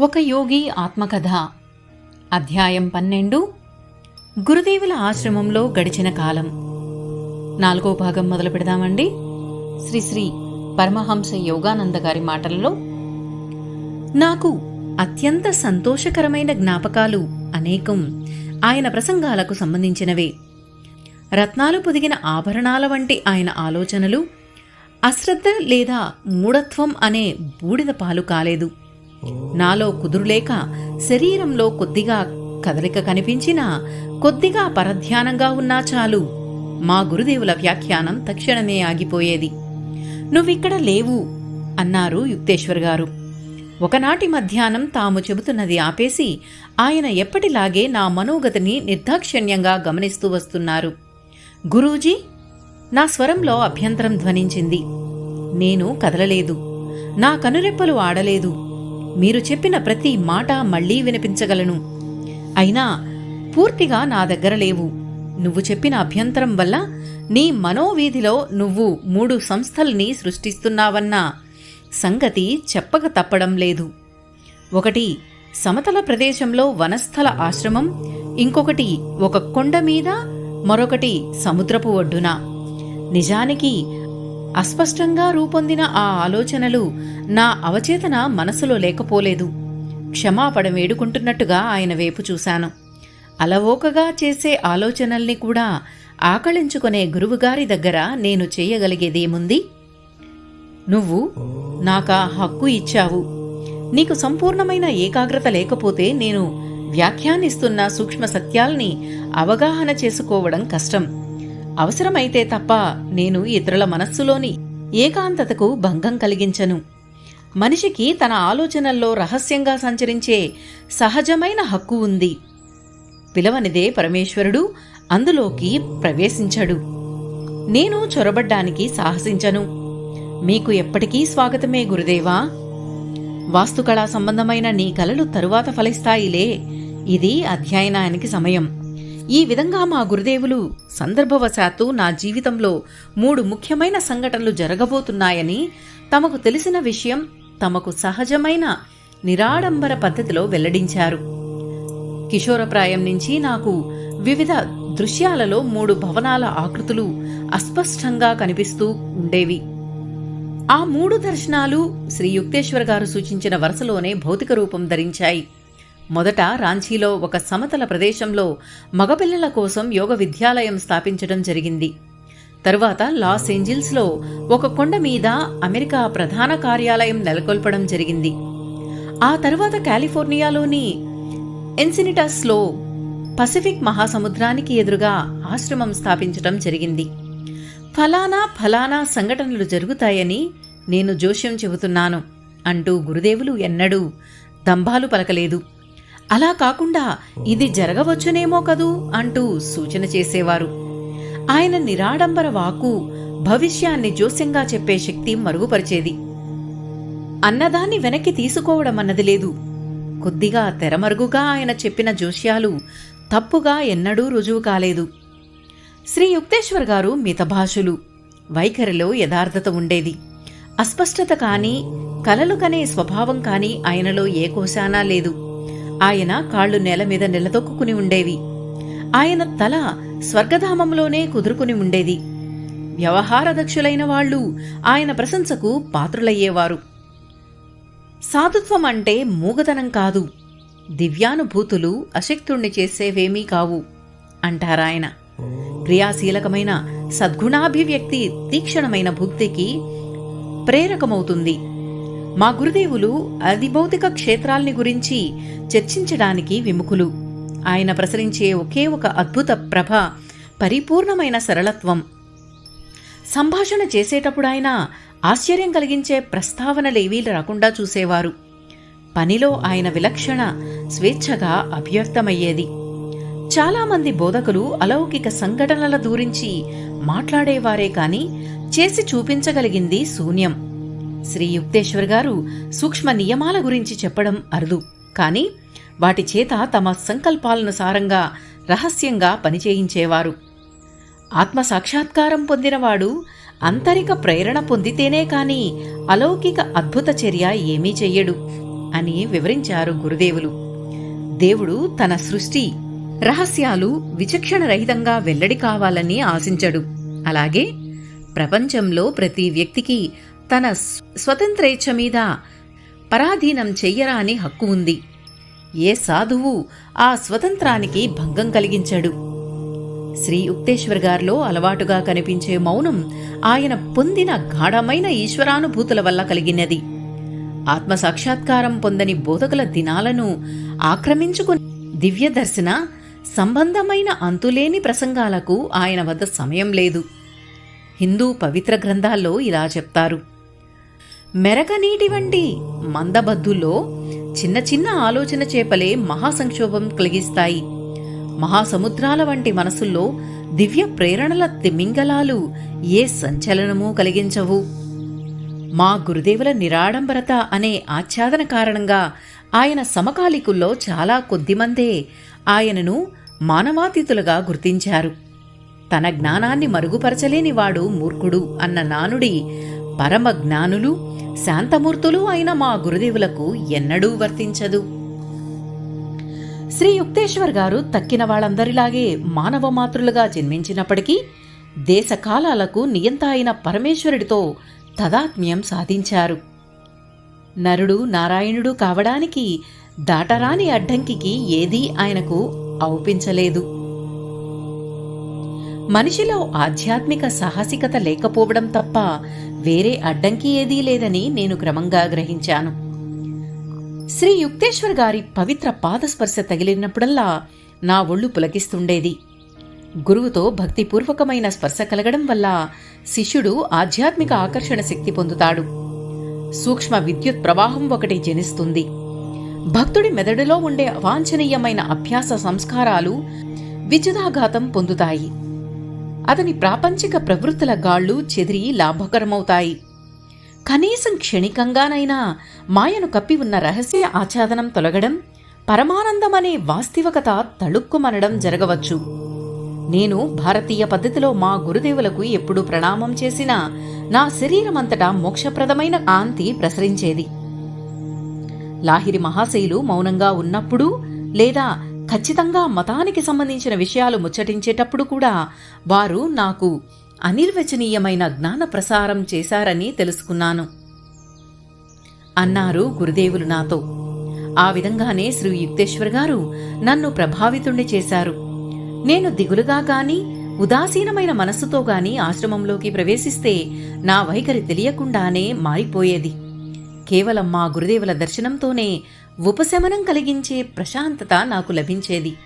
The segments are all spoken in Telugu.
ఒక యోగి ఆత్మకథ. అధ్యాయం పన్నెండు. గురుదేవుల ఆశ్రమంలో గడిచిన కాలం. నాలుగో భాగం మొదలు పెడదామండి. శ్రీశ్రీ పరమహంస యోగానంద గారి మాటల్లో నాకు అత్యంత సంతోషకరమైన జ్ఞాపకాలు అనేకం ఆయన ప్రసంగాలకు సంబంధించినవే. రత్నాలు పొదిగిన ఆభరణాల వంటి ఆయన ఆలోచనలు అశ్రద్ధ లేదా మూఢత్వం అనే బూడిద పాలు కాలేదు. నాలో కుదురులేక శరీరంలో కొద్దిగా కదలిక కనిపించినా కొద్దిగా పరధ్యానంగా ఉన్నా చాలు. మా గురుదేవుల వ్యాఖ్యానం తక్షణమే ఆగిపోయేది. నువ్విక్కడ లేవు అన్నారు యుక్తేశ్వర్ గారు. ఒకనాటి మధ్యాహ్నం తాము చెబుతున్నది ఆపేసి ఆయన ఎప్పటిలాగే నా మనోగతిని నిర్దాక్షిణ్యంగా గమనిస్తూ వస్తున్నారు. గురూజీ నా స్వరంలో అభ్యంతరం ధ్వనించింది. నేను కదలలేదు. నా కనురెప్పలు ఆడలేదు. మీరు చెప్పిన ప్రతి మాట మళ్ళీ వినిపించగలను. అయినా పూర్తిగా నా దగ్గర లేవు. నువ్వు చెప్పిన అభ్యంతరం వల్ల నీ మనోవీధిలో నువ్వు మూడు సంస్థల్ని సృష్టిస్తున్నావన్న సంగతి చెప్పక తప్పడం లేదు. ఒకటి సమతల ప్రదేశంలో వనస్థల ఆశ్రమం ఇంకొకటి ఒక కొండ మీద మరొకటి సముద్రపు ఒడ్డున. నిజానికి అస్పష్టంగా రూపొందిన ఆ ఆలోచనలు నా అవచేతన మనసులో లేకపోలేదు. క్షమాపణ వేడుకుంటున్నట్టుగా ఆయన వైపు చూశాను. అలవోకగా చేసే ఆలోచనల్ని కూడా ఆకళించుకునే గురువుగారి దగ్గర నేను చేయగలిగేదేముంది? నువ్వు నాకా హక్కు ఇచ్చావు. నీకు సంపూర్ణమైన ఏకాగ్రత లేకపోతే నేను వ్యాఖ్యానిస్తున్న సూక్ష్మ సత్యాల్ని అవగాహన చేసుకోవడం కష్టం. అవసరమైతే తప్ప నేను ఇతరుల మనస్సులోని ఏకాంతతకు భంగం కలిగించను. మనిషికి తన ఆలోచనల్లో రహస్యంగా సంచరించే సహజమైన హక్కు ఉంది. పిలవనిదే పరమేశ్వరుడు అందులోకి ప్రవేశించడు. నేను చొరబడ్డానికి సాహసించను. మీకు ఎప్పటికీ స్వాగతమే గురుదేవా. వాస్తుకళా సంబంధమైన నీ కలలు తరువాత ఫలిస్తాయిలే. ఇది అధ్యయనానికి సమయం. ఈ విధంగా మా గురుదేవులు సందర్భవశాత్తు నా జీవితంలో మూడు ముఖ్యమైన సంఘటనలు జరగబోతున్నాయని తమకు తెలిసిన విషయం తమకు సహజమైన నిరాడంబర పద్ధతిలో వెల్లడించారు. కిషోరప్రాయం నుంచి నాకు వివిధ దృశ్యాలలో మూడు భవనాల ఆకృతులు అస్పష్టంగా కనిపిస్తూ ఉండేవి. ఆ మూడు దర్శనాలు శ్రీ యుక్తేశ్వర్ గారు సూచించిన వరుసలోనే భౌతిక రూపం ధరించాయి. మొదట రాంచీలో ఒక సమతల ప్రదేశంలో మగపిల్లల కోసం యోగ విద్యాలయం స్థాపించడం జరిగింది. తరువాత లాస్ ఏంజిల్స్లో ఒక కొండ మీద అమెరికా ప్రధాన కార్యాలయం నెలకొల్పడం జరిగింది. ఆ తర్వాత కాలిఫోర్నియాలోని ఎన్సినిటస్లో పసిఫిక్ మహాసముద్రానికి ఎదురుగా ఆశ్రమం స్థాపించడం జరిగింది. ఫలానా ఫలానా సంఘటనలు జరుగుతాయని నేను జోష్యం చెబుతున్నాను అంటూ గురుదేవులు ఎన్నడూ దంభాలు పలకలేదు. అలా కాకుండా ఇది జరగవచ్చునేమో కదూ అంటూ సూచన చేసేవారు. ఆయన నిరాడంబర వాకు భవిష్యాన్ని జోస్యంగా చెప్పే శక్తి మరుగుపరిచేది. అన్నదాన్ని వెనక్కి తీసుకోవడం అన్నది లేదు. కొద్దిగా తెరమరుగుగా ఆయన చెప్పిన జోస్యాలు తప్పుగా ఎన్నడూ రుజువు కాలేదు. శ్రీ యుక్తేశ్వర్ గారు మితభాషులు. వైఖరిలో యథార్థత ఉండేది. అస్పష్టత కానీ కలలు కనే స్వభావం కానీ ఆయనలో ఏ కోశానా లేదు. ఆయన కాళ్ళు నేల మీద నిలదొక్కుని ఉండేవి. ఆయన తల స్వర్గధామంలోనే కుదురుకుని ఉండేది. వ్యవహారదక్షులైన వాళ్ళు ఆయన ప్రశంసకు పాత్రులయ్యేవారు. సాధుత్వం అంటే మూగతనం కాదు. దివ్యానుభూతులు అశక్తుణ్ణి చేసేవేమీ కావు అంటారాయన. క్రియాశీలకమైన సద్గుణాభివ్యక్తి తీక్షణమైన భుక్తికి ప్రేరకమవుతుంది. మా గురుదేవులు అధిభౌతిక క్షేత్రాల్ని గురించి చర్చించడానికి విముఖులు. ఆయన ప్రసరించే ఒకే ఒక అద్భుత ప్రభ పరిపూర్ణమైన సరళత్వం. సంభాషణ చేసేటప్పుడు ఆయన ఆశ్చర్యం కలిగించే ప్రస్తావనలేవీ రాకుండా చూసేవారు. పనిలో ఆయన విలక్షణ స్వేచ్ఛగా అభ్యర్థమయ్యేది. చాలామంది బోధకులు అలౌకిక సంఘటనల గురించి మాట్లాడేవారే కాని చేసి చూపించగలిగింది శూన్యం. శ్రీ యుక్తేశ్వర్ గారు సూక్ష్మ నియమాల గురించి చెప్పడం అరుదు. కానీ వాటి చేత తమ సంకల్పాలనుసారంగా రహస్యంగా పనిచేయించేవారు. ఆత్మ సాక్షాత్కారం పొందినవాడు అంతరిక ప్రేరణ పొందితేనే కాని అలౌకిక అద్భుత చర్య ఏమీ చెయ్యడు అని వివరించారు గురుదేవులు. దేవుడు తన సృష్టి రహస్యాలు విచక్షణ రహితంగా వెల్లడి కావాలని ఆశించడు. అలాగే ప్రపంచంలో ప్రతి వ్యక్తికి తన స్వతంత్రేచ్ఛ మీద పరాధీనం చెయ్యరాని హక్కు ఉంది. ఏ సాధువు ఆ స్వతంత్రానికి భంగం కలిగించడు. శ్రీ యుక్తేశ్వర్ గారిలో అలవాటుగా కనిపించే మౌనం ఆయన పొందిన గాఢమైన ఈశ్వరానుభూతుల వల్ల కలిగినది. ఆత్మ సాక్షాత్కారం పొందని బోధకుల దినాలను ఆక్రమించుకుని దివ్యదర్శన సంబంధమైన అంతులేని ప్రసంగాలకు ఆయన వద్ద సమయం లేదు. హిందూ పవిత్ర గ్రంథాల్లో ఇలా చెప్తారు. మెరకనీటి వంటి మందబద్దుల్లో చిన్న చిన్న ఆలోచన చేపలే మహాసంక్షోభం కలిగిస్తాయి. మహాసముద్రాల వంటి మనసుల్లో దివ్య ప్రేరణల తిమింగలాలు ఏ సంచలనమూ కలిగించవు. మా గురుదేవుల నిరాడంబరత అనే ఆచ్ఛాదన కారణంగా ఆయన సమకాలికుల్లో చాలా కొద్దిమందే ఆయనను మానవాతీతులుగా గుర్తించారు. తన జ్ఞానాన్ని మరుగుపరచలేని వాడు మూర్ఖుడు అన్న నానుడి పరమ జ్ఞానులు శాంతమూర్తులు అయిన మా గురుదేవులకు ఎన్నడూ వర్తించదు. శ్రీ యుక్తేశ్వర్ గారు తక్కిన వాళ్ళందరిలాగే మానవ మాతృలుగా జన్మించినప్పటికీ దేశకాలాలకు నియంత అయిన పరమేశ్వరుడితో తదాత్మ్యం సాధించారు. నరుడు నారాయణుడు కావడానికి దాటరాని అడ్డంకికి ఏదీ ఆయనకు ఔపించలేదు. మనిషిలో ఆధ్యాత్మిక సాహసికత లేకపోవడం తప్ప వేరే అడ్డంకి ఏదీ లేదని నేను క్రమంగా గ్రహించాను. శ్రీ యుక్తేశ్వర్ గారి పవిత్ర పాదస్పర్శ తగిలినప్పుడల్లా నా ఒళ్ళు పులకిస్తుండేది. గురువుతో భక్తిపూర్వకమైన స్పర్శ కలగడం వల్ల శిష్యుడు ఆధ్యాత్మిక ఆకర్షణ శక్తి పొందుతాడు. సూక్ష్మ విద్యుత్ ప్రవాహం ఒకటి జనిస్తుంది. భక్తుడి మెదడులో ఉండే అవాంఛనీయమైన అభ్యాస సంస్కారాలు విద్యుదాఘాతం పొందుతాయి. అతని ప్రాపంచిక ప్రవృత్తుల గాళ్ళు చెదిరి లాభకరమవుతాయి. కనీసం క్షణికంగానైనా మాయను కప్పి ఉన్న రహస్య ఆచ్ఛాదనం తొలగడం పరమానందమనే వాస్తవికత తళుక్కుమనడం జరగవచ్చు. నేను భారతీయ పద్ధతిలో మా గురుదేవులకు ఎప్పుడు ప్రణామం చేసినా నా శరీరమంతటా మోక్షప్రదమైన కాంతి ప్రసరించేది. లాహిరి మహాశయులు మౌనంగా ఉన్నప్పుడు లేదా ఖచ్చితంగా మతానికి సంబంధించిన విషయాలు ముచ్చటించేటప్పుడు కూడా వారు నాకు అనిర్వచనీయమైన జ్ఞాన ప్రసారం చేశారని తెలుసుకున్నాను. అన్నారు గురుదేవులు నాతో. ఆ విధంగానే శ్రీ యుక్తేశ్వర్ గారు నన్ను ప్రభావితుణ్ణి చేశారు. నేను దిగులుగా గాని ఉదాసీనమైన మనస్సుతో గాని ఆశ్రమంలోకి ప్రవేశిస్తే నా వైఖరి తెలియకుండానే మారిపోయేది. కేవలం మా గురుదేవుల దర్శనంతోనే ఉపశమనం కలిగించే ప్రశాంతత నాకు లభించేది.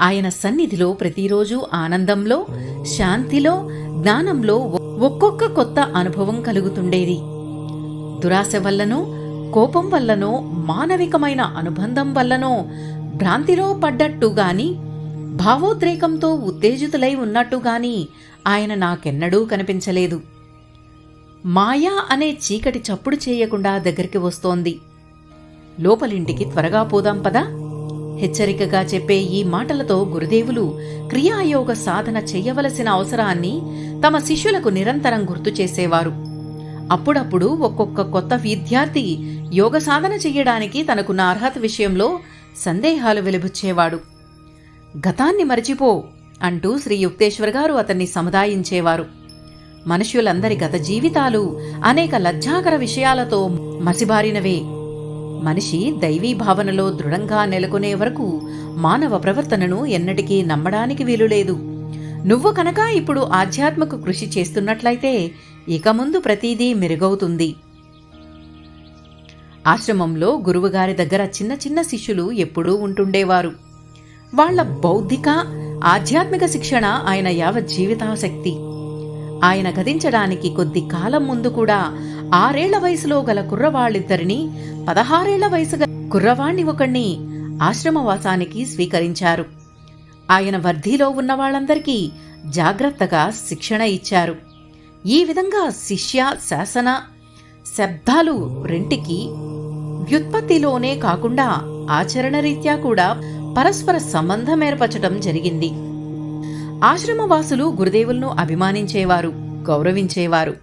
ఆయన సన్నిధిలో ప్రతిరోజు ఆనందంలో శాంతిలో జ్ఞానంలో ఒక్కొక్క కొత్త అనుభవం కలుగుతుండేది. దురాశ వల్లనో కోపం వల్లనో మానవికమైన అనుబంధం వల్లనో భ్రాంతిలో పడ్డట్టు గాని భావోద్రేకంతో ఉత్తేజితులై ఉన్నట్టు గాని ఆయన నాకెన్నడూ కనిపించలేదు. మాయా అనే చీకటి చప్పుడు చేయకుండా దగ్గరికి వస్తోంది. లోపలింటికి త్వరగా పోదాం పదా? హెచ్చరికగా చెప్పే ఈ మాటలతో గురుదేవులు క్రియాయోగ సాధన చెయ్యవలసిన అవసరాన్ని తమ శిష్యులకు నిరంతరం గుర్తు చేసేవారు. అప్పుడప్పుడు ఒక్కొక్క కొత్త విద్యార్థి యోగ సాధన చెయ్యడానికి తనకున్న అర్హత విషయంలో సందేహాలు వెలుబుచ్చేవాడు. గతాన్ని మరిచిపో అంటూ శ్రీ యుక్తేశ్వర్ గారు అతన్ని సముదాయించేవారు. మనుష్యులందరి గత జీవితాలు అనేక లజ్జాకర విషయాలతో మసిబారినవే. మనిషి దైవీ భావనలో దృఢంగా నెలకొనే వరకు మానవ ప్రవర్తనను ఎన్నటికీ నమ్మడానికి వీలులేదు నువ్వు కనుక ఇప్పుడు ఆధ్యాత్మిక కృషి చేస్తున్నట్లయితే ఇక ముందు ప్రతీదీ మెరుగవుతుంది. ఆశ్రమంలో గురువుగారి దగ్గర చిన్న చిన్న శిష్యులు ఎప్పుడూ ఉంటుండేవారు. వాళ్ళ బౌద్ధిక ఆధ్యాత్మిక శిక్షణ ఆయన యావత్ జీవితాశక్తి ఆయన గతించడానికి కొద్ది కాలం ముందు కూడా ఆరేళ్ళ వయసులో గల కుర్రవాళ్ళిద్దరిని పదహారేళ్ళ వయసు కుర్రవాణ్ణి ఒకణ్ణి ఆశ్రమవాసానికి స్వీకరించారు. ఆయన వర్ధిలో ఉన్న వాళ్ళందరికీ జాగ్రత్తగా శిక్షణ ఇచ్చారు. ఈ విధంగా శిష్య శాసన శబ్దాలు రెంటికి వ్యుత్పత్తిలోనే కాకుండా ఆచరణరీత్యా కూడా పరస్పర సంబంధం ఏర్పరచడం జరిగింది. ఆశ్రమవాసులు గురుదేవులను అభిమానించేవారు గౌరవించేవారు.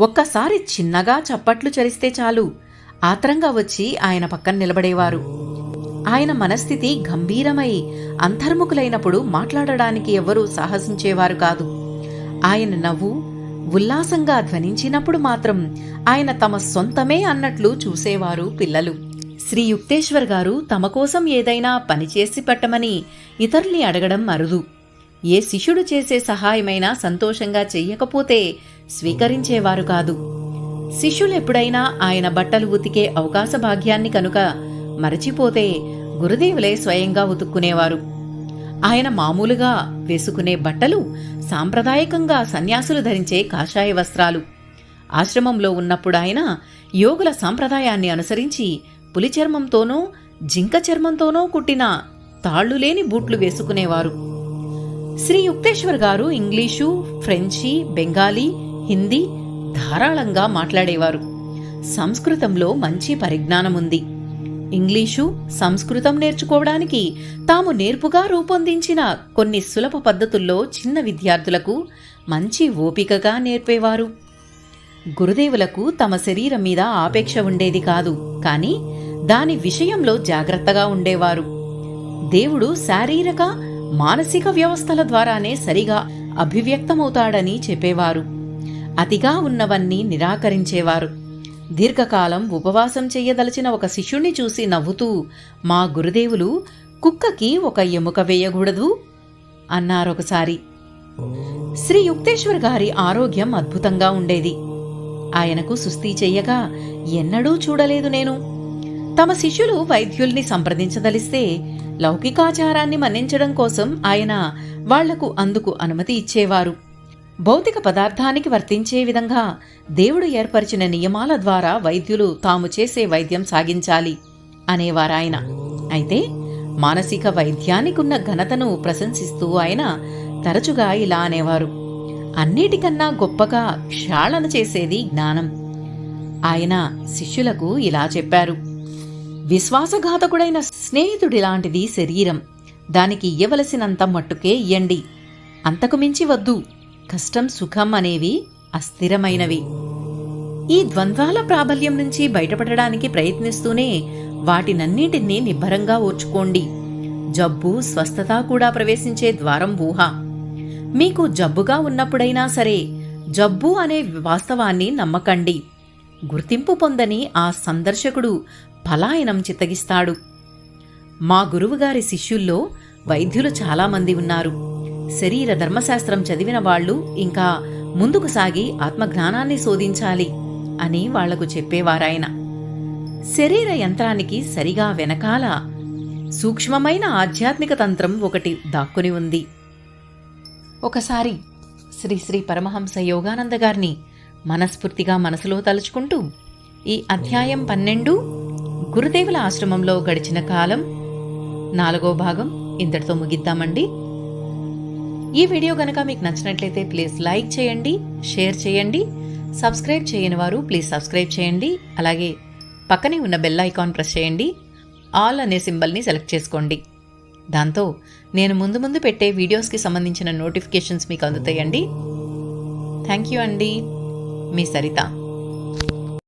ఒక్కసారి చిన్నగా చప్పట్లు చరిస్తే చాలు. ఆత్రంగా వచ్చి ఆయన పక్కన నిలబడేవారు. ఆయన మనస్థితి గంభీరమై అంతర్ముఖులైనప్పుడు మాట్లాడడానికి ఎవ్వరూ సాహసించేవారు కాదు. ఆయన నవ్వు ఉల్లాసంగా ధ్వనించినప్పుడు మాత్రం ఆయన తమ సొంతమే అన్నట్లు చూసేవారు పిల్లలు. శ్రీ యుక్తేశ్వర్ గారు తమ కోసం ఏదైనా పనిచేసి పెట్టమని ఇతరుల్ని అడగడం అరుదు. ఏ శిష్యుడు చేసే సహాయమైనా సంతోషంగా చెయ్యకపోతే స్వీకరించేవారు కాదు. శిష్యులు ఎప్పుడైనా ఆయన బట్టలు ఉతికే అవకాశ భాగ్యాన్ని కనుక మరచిపోతే గురుదేవులే స్వయంగా ఉతుక్కునేవారు. ఆయన మామూలుగా వేసుకునే బట్టలు సాంప్రదాయకంగా సన్యాసులు ధరించే కాషాయ వస్త్రాలు. ఆశ్రమంలో ఉన్నప్పుడు ఆయన యోగుల సాంప్రదాయాన్ని అనుసరించి పులిచర్మంతోనో జింక చర్మంతోనో కుట్టిన తాళ్ళు లేని బూట్లు వేసుకునేవారు. శ్రీ యుక్తేశ్వర్ గారు ఇంగ్లీషు ఫ్రెంచి బెంగాలీ హిందీ ధారాళంగా మాట్లాడేవారు. సంస్కృతంలో మంచి పరిజ్ఞానం ఉంది ఇంగ్లీషు సంస్కృతం నేర్చుకోవడానికి తాము నేర్పుగా రూపొందించిన కొన్ని సులభ పద్ధతుల్లో చిన్న విద్యార్థులకు మంచి ఓపికగా నేర్పేవారు. గురుదేవులకు తమ శరీరం మీద ఆపేక్ష ఉండేది కాదు కానీ దాని విషయంలో జాగ్రత్తగా ఉండేవారు. దేవుడు శారీరక మానసిక వ్యవస్థల ద్వారానే సరిగా అభివ్యక్తమవుతాడని చెప్పేవారు. అతిగా ఉన్నవన్నీ నిరాకరించేవారు. దీర్ఘకాలం ఉపవాసం చేయదలిచిన ఒక శిష్యుణ్ణి చూసి నవ్వుతూ మా గురుదేవులు కుక్కకి ఒక ఎముక వేయకూడదు? అన్నారొకసారి. శ్రీ యుక్తేశ్వర్ గారి ఆరోగ్యం అద్భుతంగా ఉండేది. ఆయనకు సుస్థి చెయ్యగా ఎన్నడూ చూడలేదు నేను. తమ శిష్యులు వైద్యుల్ని సంప్రదించదలిస్తే లౌకికాచారాన్ని మన్నించడం కోసం ఆయన వాళ్ళకు అందుకు అనుమతి ఇచ్చేవారు. భౌతిక పదార్థానికి వర్తించే విధంగా దేవుడు ఏర్పరిచిన నియమాల ద్వారా వైద్యులు తాము చేసే వైద్యం సాగించాలి అనేవారాయన. అయితే మానసిక వైద్యానికున్న ఘనతను ప్రశంసిస్తూ ఆయన తరచుగా ఇలా అనేవారు. అన్నిటికన్నా గొప్పగా క్షాళన చేసేది జ్ఞానం. ఆయన శిష్యులకు ఇలా చెప్పారు. విశ్వాసఘాతకుడైన స్నేహితుడిలాంటిది శరీరం. దానికి ఇయ్యవలసినంత మట్టుకే ఇయ్యండి. అంతకు మించి వద్దు. కష్టం సుఖం అనేవి అస్థిరమైనవి. ఈ ద్వంద్వాల ప్రాబల్యం నుంచి బయటపడడానికి ప్రయత్నిస్తూనే వాటినన్నిటినీ నిబ్బరంగా ఓర్చుకోండి. జబ్బు స్వస్థత కూడా ప్రవేశించే ద్వారం ఊహ. మీకు జబ్బుగా ఉన్నప్పుడైనా సరే జబ్బు అనే వాస్తవాన్ని నమ్మకండి. గుర్తింపు పొందని ఆ సందర్శకుడు పలాయనం చిత్తగిస్తాడు. మా గురువుగారి శిష్యుల్లో వైద్యులు చాలామంది ఉన్నారు. శరీర ధర్మశాస్త్రం చదివిన వాళ్ళు ఇంకా ముందుకు సాగి ఆత్మజ్ఞానాన్ని శోధించాలి అని వాళ్ళకు చెప్పేవారాయన. శరీర యంత్రానికి సరిగా వెనకాల సూక్ష్మమైన ఆధ్యాత్మిక తంత్రం ఒకటి దాక్కుని ఉంది. ఒకసారి శ్రీ శ్రీ పరమహంస యోగానంద గారిని మనస్ఫూర్తిగా మనసులో తలుచుకుంటూ ఈ అధ్యాయం పన్నెండు గురుదేవుల ఆశ్రమంలో గడిచిన కాలం నాలుగో భాగం. ఇంతటితో ముగిద్దామండి. ఈ వీడియో గనక మీకు నచ్చినట్లయితే ప్లీజ్ లైక్ చేయండి షేర్ చేయండి సబ్స్క్రైబ్ చేయని వారు ప్లీజ్ సబ్స్క్రైబ్ చేయండి అలాగే పక్కనే ఉన్న బెల్ ఐకాన్ ప్రెస్ చేయండి ఆల్ అనే సింబల్ని సెలెక్ట్ చేసుకోండి. దాంతో నేను ముందు ముందు పెట్టే వీడియోస్కి సంబంధించిన నోటిఫికేషన్స్ మీకు అందుతాయండి. థ్యాంక్ యూ అండి. మీ సరిత.